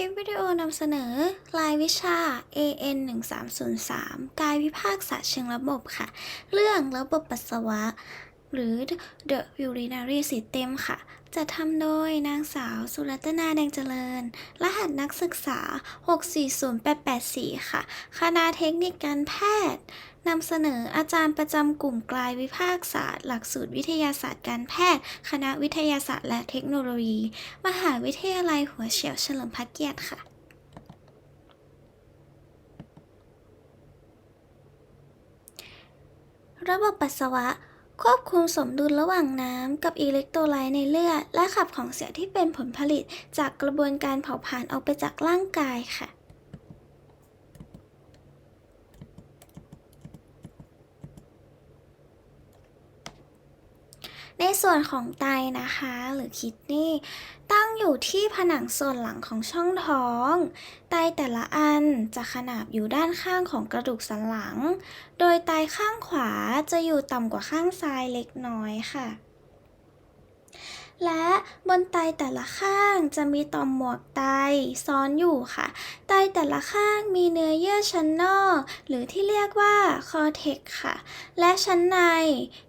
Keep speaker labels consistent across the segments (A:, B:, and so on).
A: ลิปวิดีโอนำเสนอรายวิชา AN 1303กายวิภาคศาสตร์เชิงระบบค่ะ เรื่องระบบปัสสาวะ หรือ The Urinary System ค่ะ จะทำโดยนางสาวสุรัตนาแดงเจริญ รหัสนักศึกษา 640884 ค่ะ คณะเทคนิคการแพทย์นำเสนออาจารย์ประจำกลุ่มกลายวิภาคศาสตร์ หลักสูตรวิทยาศาสตร์การแพทย์ คณะวิทยาศาสตร์และเทคโนโลยี มหาวิทยาลัยหัวเฉียวเฉลิมพระเกียรติค่ะระบบปัสสาวะ ควบคุมสมดุลระหว่างน้ำกับอิเล็กโทรไลต์ในเลือด และขับของเสียที่เป็นผลผลิตจากกระบวนการเผาผลาญออกไปจากร่างกายค่ะ ในส่วนของไตนะคะหรือคิดนี่ตั้งอยู่ที่ผนังส่วนหลังของช่องท้อง ไตแต่ละอันจะขนาบอยู่ด้านข้างของกระดูกสันหลัง โดยไตข้างขวาจะอยู่ต่ำกว่าข้างซ้ายเล็กน้อยค่ะ และบนไตแต่ละข้างจะมีต่อมหมวกไตซ้อนอยู่ค่ะ ไตแต่ละข้างมีเนื้อเยื่อชั้นนอก หรือที่เรียกว่าคอเทกค่ะ และชั้นใน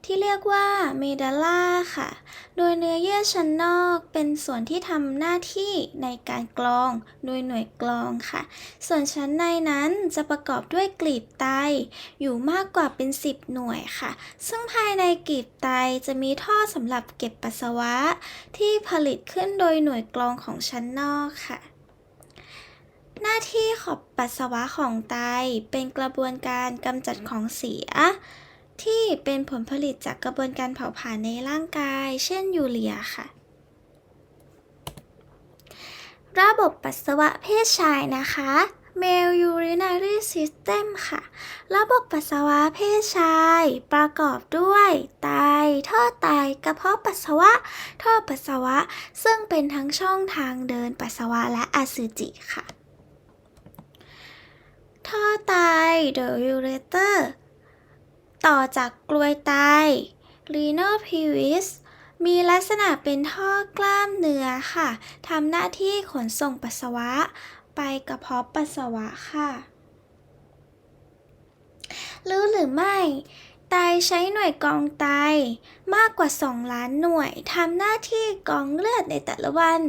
A: ที่เรียกว่าเมดัลล่าค่ะ โดยเนื้อเยื่อชั้นนอกเป็นส่วนที่ทำหน้าที่ในการกรองโดยหน่วยกรองค่ะ ส่วนชั้นในนั้นจะประกอบด้วยกลีบไตอยู่มากกว่าเป็น 10 หน่วยค่ะ ซึ่งภายในกลีบไตจะมีท่อสำหรับเก็บปัสสาวะที่ผลิตขึ้นโดยหน่วยกรองของชั้นนอกค่ะ หน้าที่ของปัสสาวะของไตเป็นกระบวนการกำจัดของเสีย ที่เป็นผลผลิตจากกระบวนการเผาผลาญในร่างกาย เช่นยูเรียค่ะระบบปัสสาวะเพศชายนะคะ Male Urinary System ค่ะ ระบบปัสสาวะเพศชาย ประกอบด้วย ไต ท่อไต กระเพาะปัสสาวะ ท่อปัสสาวะ ซึ่งเป็นทั้งช่องทางเดินปัสสาวะและอสุจิค่ะ ท่อไต The Ureter ต่อจากกลวยไต Renal pelvis มีลักษณะเป็นท่อกล้ามเนื้อค่ะ ทำหน้าที่ขนส่งปัสสาวะ ไปกระเพาะปัสสาวะค่ะ รู้หรือไม่ไตใช้หน่วยกรองไตมากกว่า 2 ล้านหน่วยทำหน้าที่กรองเลือดในแต่ละวัน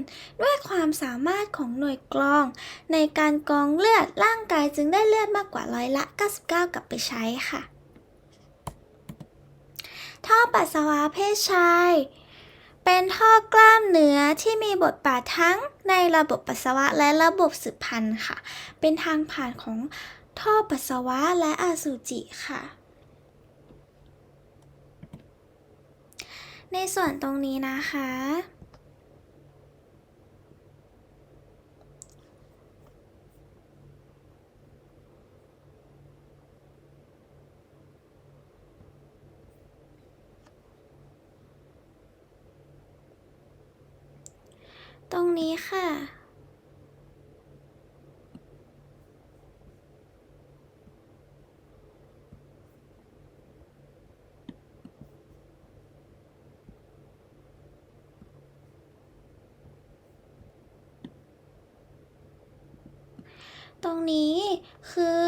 A: ด้วยความสามารถของหน่วยกรอง ในการกรองเลือดร่างกายจึงได้เลือดมากกว่าร้อยละ 99 กลับไปใช้ค่ะ ท่อปัสสาวะเพศชาย เป็นท่อกล้ามเนื้อที่มีบทบาททั้งในระบบปัสสาวะและระบบสืบพันธุ์ค่ะ เป็นทางผ่านของท่อปัสสาวะและอสุจิค่ะ ในส่วนตรงนี้นะคะ นี้ค่ะ ตรงนี้คือ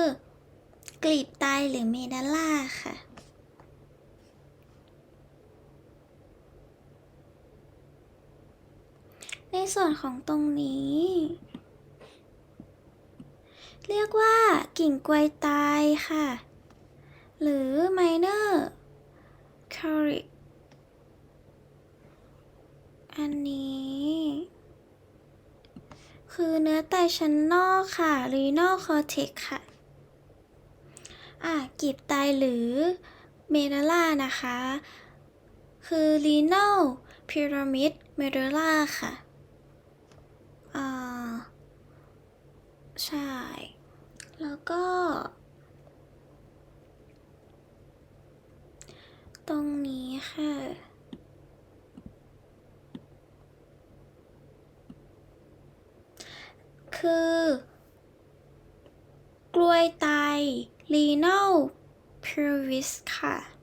A: กลีบไตหรือเมดัลล่าค่ะ ใน ส่วนของตรงนี้ เรียกว่ากิ่งกวยไตค่ะ หรือ minor c o r i c อันนี้ คือเนื้อไตชั้นนอกค่ะ renal cortex ค่ะ อะกีบไตหรือเมดัลล่านะคะ คือ renal pyramid medulla ค่ะ อ่าใช่ แล้วก็ ตรงนี้ค่ะ คือ กลวยไต renal pelvis ค่ะ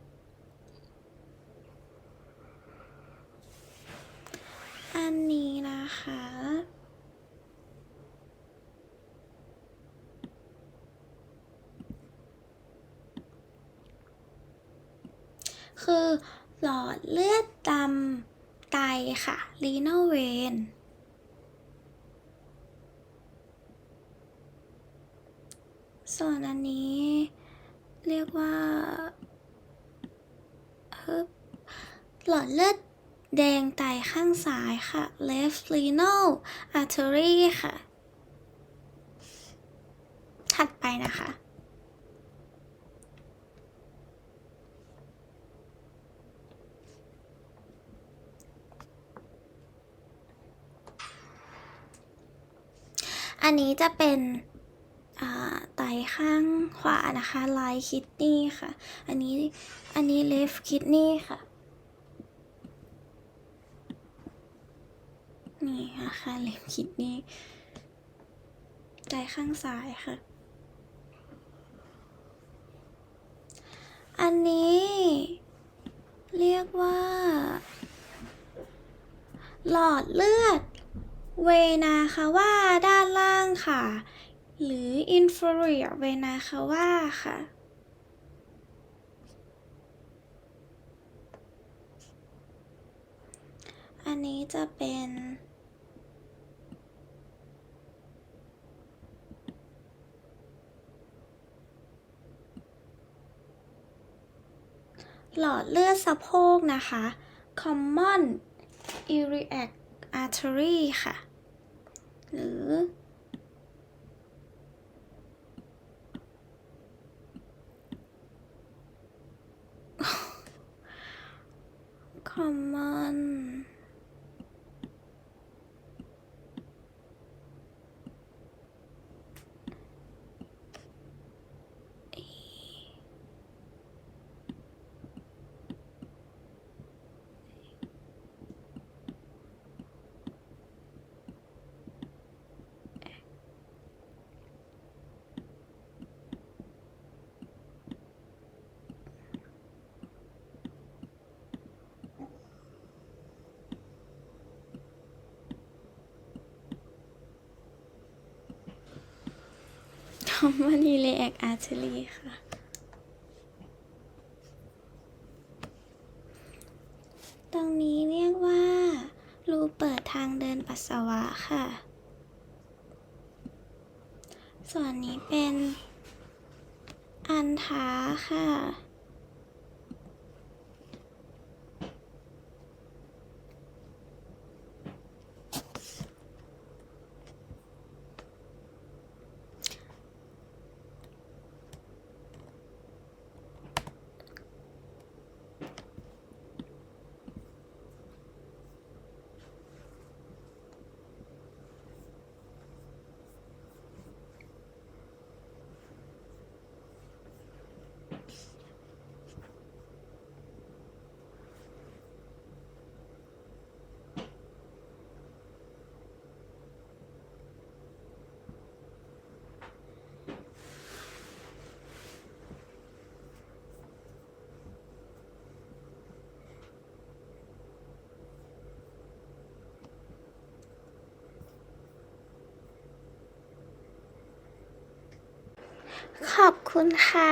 A: คือ หลอดเลือดดำไตค่ะ renal vein ส่วนอันนี้เรียกว่าหลอดเลือดแดงไตข้างซ้ายค่ะ left renal artery ค่ะ ถัดไปนะคะ อันนี้จะเป็นไตข้างขวานะคะ right kidney ค่ะ อันนี้ อันนี้ left kidney ค่ะ นี่นะคะ left kidney ไตข้างซ้ายค่ะ อันนี้ เรียกว่า หลอดเลือด เวนาคาว่าด้านล่างค่ะ หรือ inferior vena cava ค่ะ อันนี้จะเป็นหลอดเลือดสะโพกนะคะ common iliac artery ค่ะ 그. 가만. หรือ common คอา iliac artery ค่ะตรงนี้เรียกว่ารูเปิดทางเดินปัสสาวะค่ะ ส่วนนี้เป็นอันท้าค่ะ ขอบคุณค่ะ